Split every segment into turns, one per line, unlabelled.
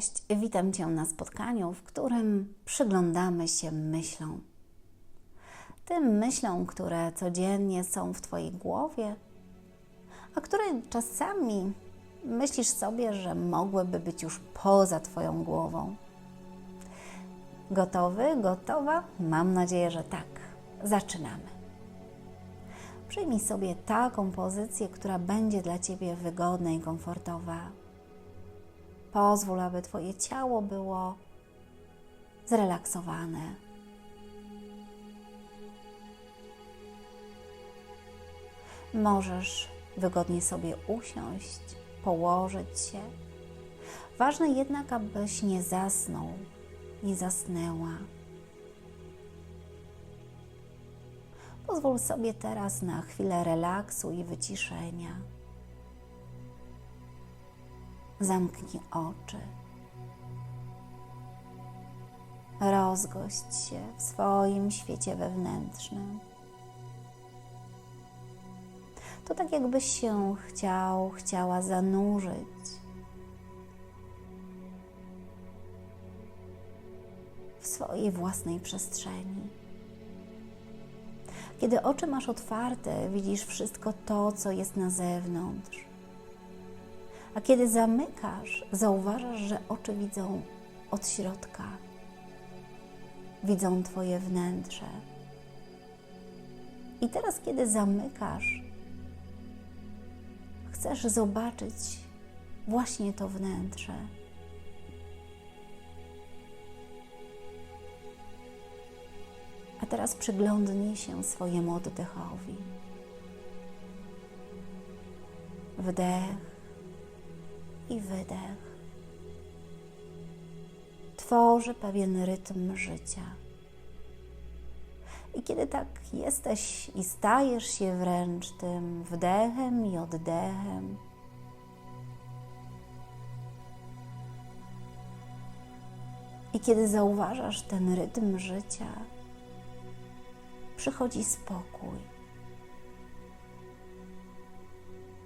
Cześć, witam Cię na spotkaniu, w którym przyglądamy się myślom. Tym myślom, które codziennie są w Twojej głowie, a które czasami myślisz sobie, że mogłyby być już poza Twoją głową. Gotowy, gotowa? Mam nadzieję, że tak. Zaczynamy. Przyjmij sobie taką pozycję, która będzie dla Ciebie wygodna i komfortowa. Pozwól, aby Twoje ciało było zrelaksowane. Możesz wygodnie sobie usiąść, położyć się. Ważne jednak, abyś nie zasnął, nie zasnęła. Pozwól sobie teraz na chwilę relaksu i wyciszenia. Zamknij oczy. Rozgość się w swoim świecie wewnętrznym. To tak, jakbyś się chciał, chciała zanurzyć w swojej własnej przestrzeni. Kiedy oczy masz otwarte, widzisz wszystko to, co jest na zewnątrz. A kiedy zamykasz, zauważasz, że oczy widzą od środka. Widzą Twoje wnętrze. I teraz, kiedy zamykasz, chcesz zobaczyć właśnie to wnętrze. A teraz przyglądnij się swojemu oddechowi. Wdech i wydech. Tworzy pewien rytm życia. I kiedy tak jesteś i stajesz się wręcz tym wdechem i oddechem, i kiedy zauważasz ten rytm życia, przychodzi spokój,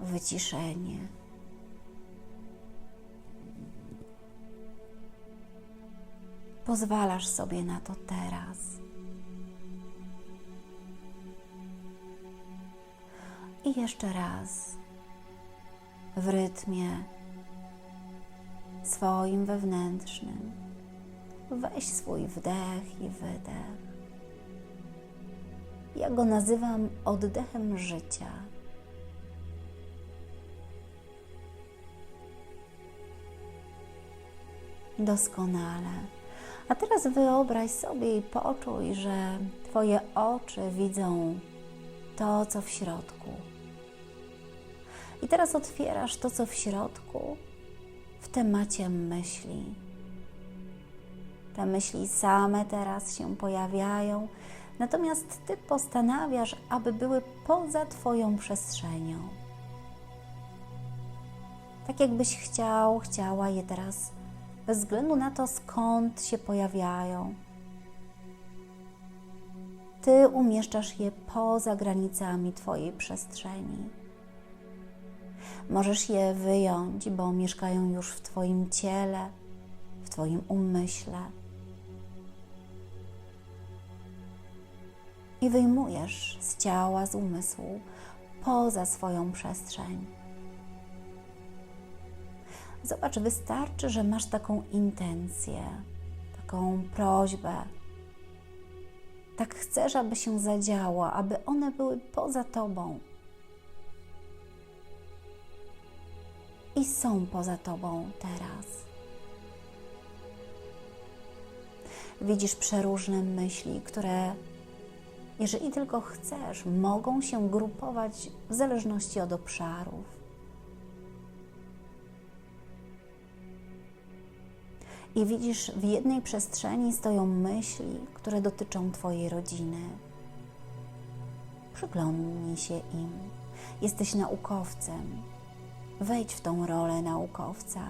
wyciszenie. Pozwalasz sobie na to teraz. I jeszcze raz w rytmie swoim wewnętrznym weź swój wdech i wydech. Ja go nazywam oddechem życia. Doskonale. A teraz wyobraź sobie i poczuj, że Twoje oczy widzą to, co w środku. I teraz otwierasz to, co w środku w temacie myśli. Te myśli same teraz się pojawiają, natomiast Ty postanawiasz, aby były poza Twoją przestrzenią. Tak jakbyś chciał, chciała je teraz, bez względu na to, skąd się pojawiają. Ty umieszczasz je poza granicami Twojej przestrzeni. Możesz je wyjąć, bo mieszkają już w Twoim ciele, w Twoim umyśle. I wyjmujesz z ciała, z umysłu, poza swoją przestrzeń. Zobacz, wystarczy, że masz taką intencję, taką prośbę. Tak chcesz, aby się zadziało, aby one były poza Tobą. I są poza Tobą teraz. Widzisz przeróżne myśli, które, jeżeli tylko chcesz, mogą się grupować w zależności od obszarów. I widzisz, w jednej przestrzeni stoją myśli, które dotyczą Twojej rodziny. Przyglądnij się im. Jesteś naukowcem. Wejdź w tą rolę naukowca.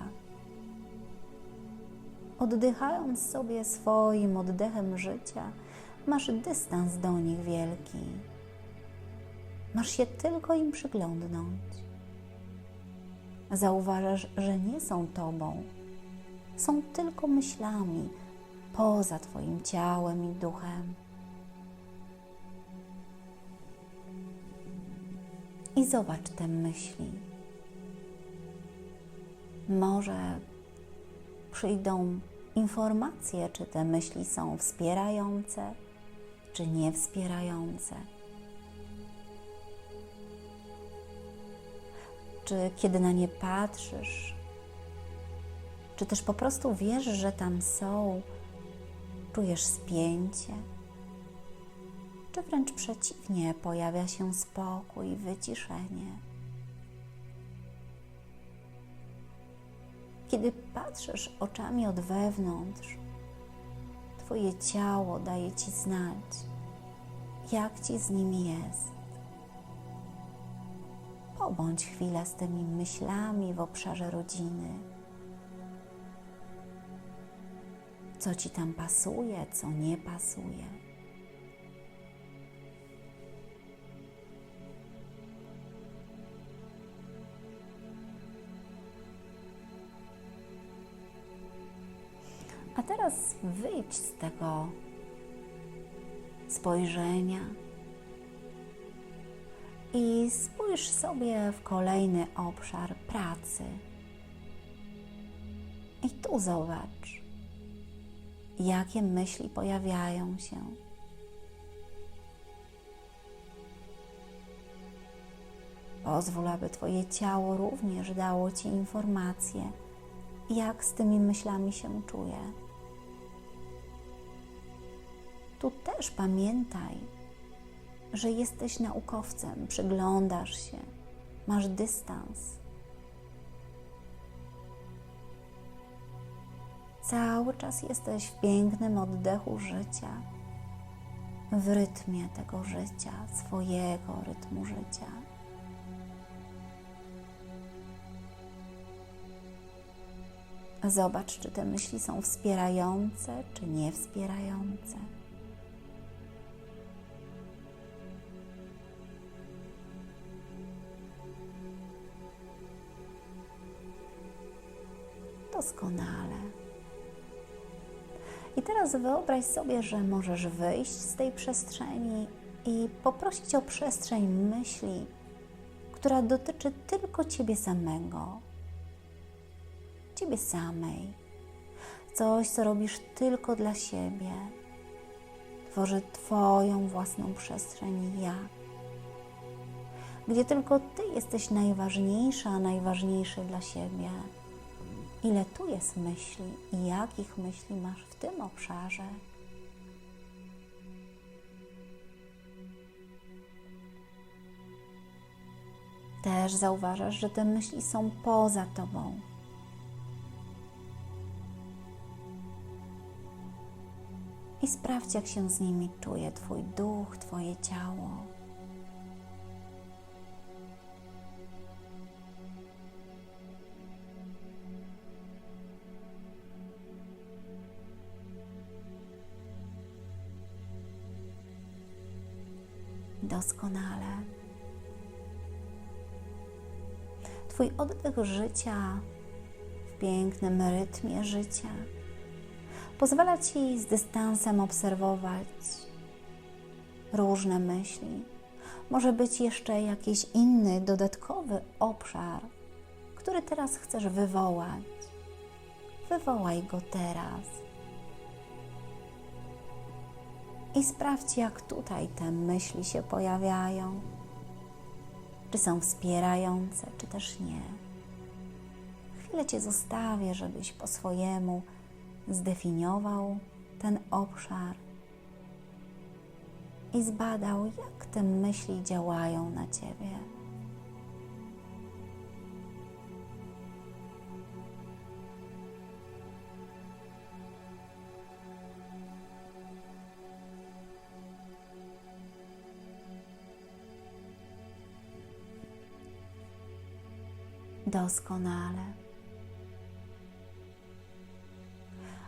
Oddychając sobie swoim oddechem życia, masz dystans do nich wielki. Masz się tylko im przyglądnąć. Zauważasz, że nie są Tobą, są tylko myślami poza Twoim ciałem i duchem. I zobacz te myśli. Może przyjdą informacje, czy te myśli są wspierające, czy niewspierające. Czy kiedy na nie patrzysz, czy też po prostu wiesz, że tam są, czujesz spięcie, czy wręcz przeciwnie, pojawia się spokój, wyciszenie. Kiedy patrzysz oczami od wewnątrz, Twoje ciało daje Ci znać, jak Ci z nim jest. Pobądź chwilę z tymi myślami w obszarze rodziny. Co Ci tam pasuje, co nie pasuje. A teraz wyjdź z tego spojrzenia i spójrz sobie w kolejny obszar pracy. I tu zobacz, jakie myśli pojawiają się. Pozwól, aby Twoje ciało również dało Ci informacje, jak z tymi myślami się czuje. Tu też pamiętaj, że jesteś naukowcem, przyglądasz się, masz dystans. Cały czas jesteś w pięknym oddechu życia, w rytmie tego życia, swojego rytmu życia. Zobacz, czy te myśli są wspierające, czy niewspierające. Doskonale. I teraz wyobraź sobie, że możesz wyjść z tej przestrzeni i poprosić o przestrzeń myśli, która dotyczy tylko Ciebie samego, Ciebie samej. Coś, co robisz tylko dla siebie. Tworzy Twoją własną przestrzeń ja, gdzie tylko Ty jesteś najważniejsza, najważniejszy dla siebie ile tu jest myśli i jakich myśli masz w tym obszarze. Też zauważasz, że te myśli są poza tobą. I sprawdź, jak się z nimi czuje Twój duch, Twoje ciało. Doskonale. Twój oddech życia w pięknym rytmie życia pozwala Ci z dystansem obserwować różne myśli. Może być jeszcze jakiś inny, dodatkowy obszar, który teraz chcesz wywołać. Wywołaj go teraz i sprawdź, jak tutaj te myśli się pojawiają. Czy są wspierające, czy też nie. Chwilę Cię zostawię, żebyś po swojemu zdefiniował ten obszar i zbadał, jak te myśli działają na Ciebie. Doskonale.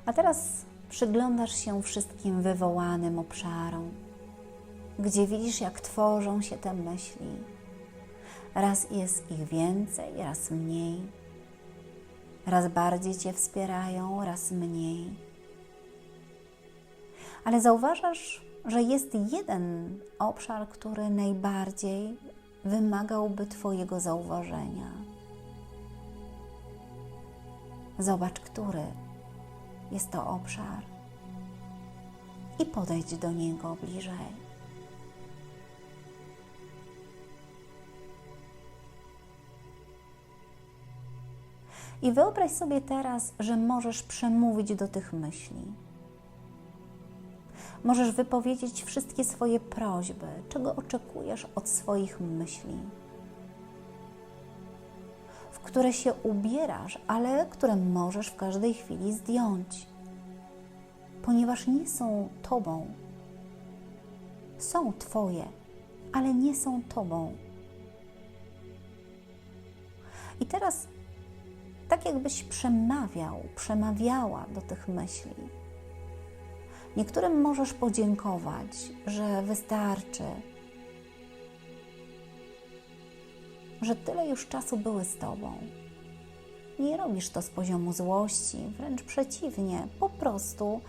A teraz przyglądasz się wszystkim wywołanym obszarom, gdzie widzisz, jak tworzą się te myśli. Raz jest ich więcej, raz mniej. raz bardziej Cię wspierają, raz mniej. Ale zauważasz, że jest jeden obszar, który najbardziej wymagałby Twojego zauważenia. Zobacz, który jest to obszar i podejdź do niego bliżej. I wyobraź sobie teraz, że możesz przemówić do tych myśli. Możesz wypowiedzieć wszystkie swoje prośby, czego oczekujesz od swoich myśli, które się ubierasz, ale które możesz w każdej chwili zdjąć, ponieważ nie są Tobą. Są Twoje, ale nie są Tobą. I teraz tak jakbyś przemawiał, przemawiała do tych myśli. Niektórym możesz podziękować, że wystarczy, że tyle już czasu były z Tobą. Nie robisz to z poziomu złości, wręcz przeciwnie, po prostu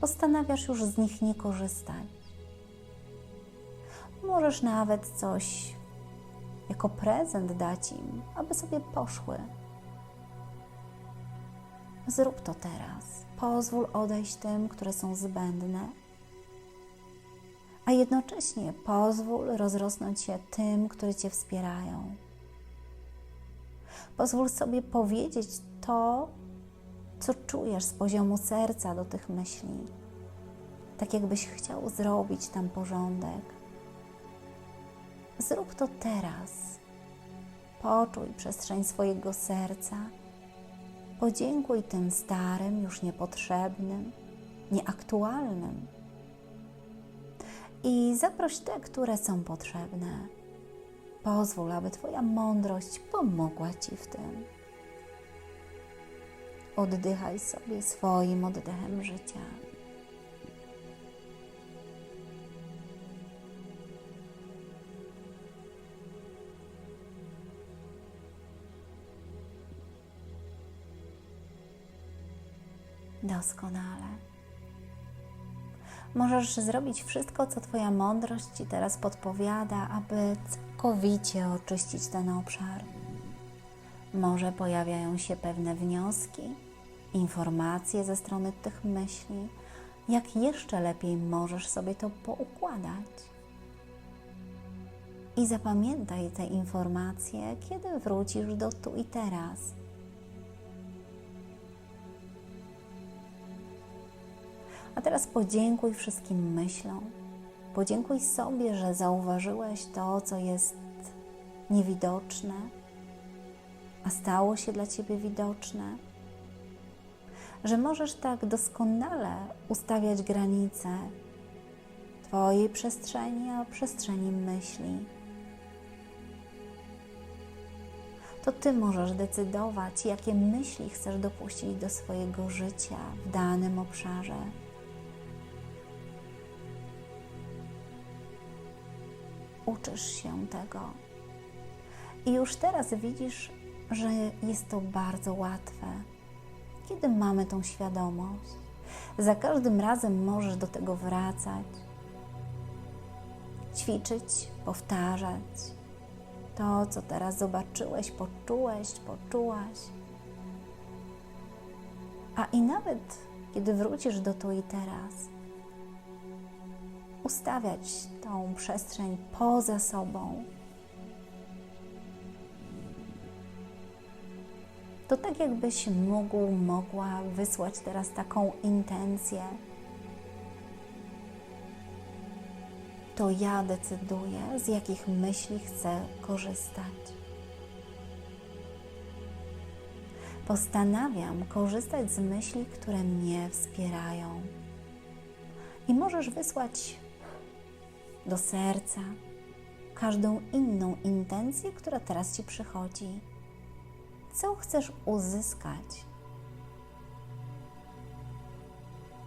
postanawiasz już z nich nie korzystać. Możesz nawet coś jako prezent dać im, aby sobie poszły. Zrób to teraz. Pozwól odejść tym, które są zbędne, a jednocześnie pozwól rozrosnąć się tym, które Cię wspierają. Pozwól sobie powiedzieć to, co czujesz z poziomu serca do tych myśli, tak jakbyś chciał zrobić tam porządek. Zrób to teraz. Poczuj przestrzeń swojego serca Podziękuj tym starym, już niepotrzebnym, nieaktualnym. I zaproś te, które są potrzebne. Pozwól, aby Twoja mądrość pomogła Ci w tym. Oddychaj sobie swoim oddechem życia. Doskonale. Możesz zrobić wszystko, co Twoja mądrość Ci teraz podpowiada, aby całkowicie oczyścić ten obszar. Może pojawiają się pewne wnioski, informacje ze strony tych myśli, jak jeszcze lepiej możesz sobie to poukładać. I zapamiętaj te informacje, kiedy wrócisz do tu i teraz A teraz podziękuj wszystkim myślom. Podziękuj sobie, że zauważyłeś to, co jest niewidoczne, a stało się dla Ciebie widoczne. Że możesz tak doskonale ustawiać granice Twojej przestrzeni, a przestrzeni myśli. To Ty możesz decydować, jakie myśli chcesz dopuścić do swojego życia w danym obszarze. Uczysz się tego. I już teraz widzisz, że jest to bardzo łatwe, kiedy mamy tą świadomość. Za każdym razem możesz do tego wracać, ćwiczyć, powtarzać to, co teraz zobaczyłeś, poczułeś, poczułaś. A i nawet kiedy wrócisz do tu i teraz, ustawiać tą przestrzeń poza sobą. To tak jakbyś mógł, mogła wysłać teraz taką intencję. To ja decyduję, z jakich myśli chcę korzystać. Postanawiam korzystać z myśli, które mnie wspierają. I możesz wysłać do serca każdą inną intencję, która teraz Ci przychodzi. Co chcesz uzyskać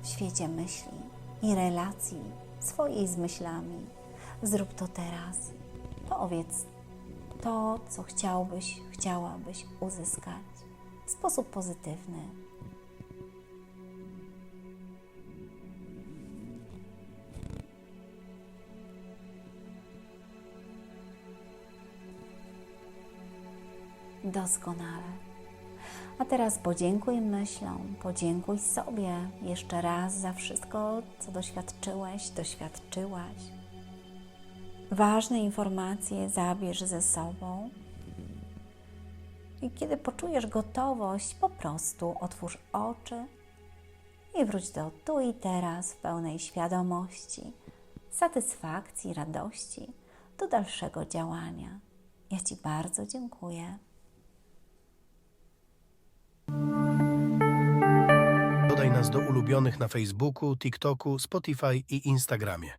w świecie myśli i relacji swojej z myślami? Zrób to teraz. Powiedz to, co chciałbyś, chciałabyś uzyskać. sposób pozytywny. Doskonale. A teraz podziękuj myślom, podziękuj sobie jeszcze raz za wszystko, co doświadczyłeś, doświadczyłaś. Ważne informacje zabierz ze sobą. I kiedy poczujesz gotowość, po prostu otwórz oczy i wróć do tu i teraz w pełnej świadomości, satysfakcji, radości do dalszego działania. Ja Ci bardzo dziękuję.
Nas do ulubionych na Facebooku, TikToku, Spotify i Instagramie.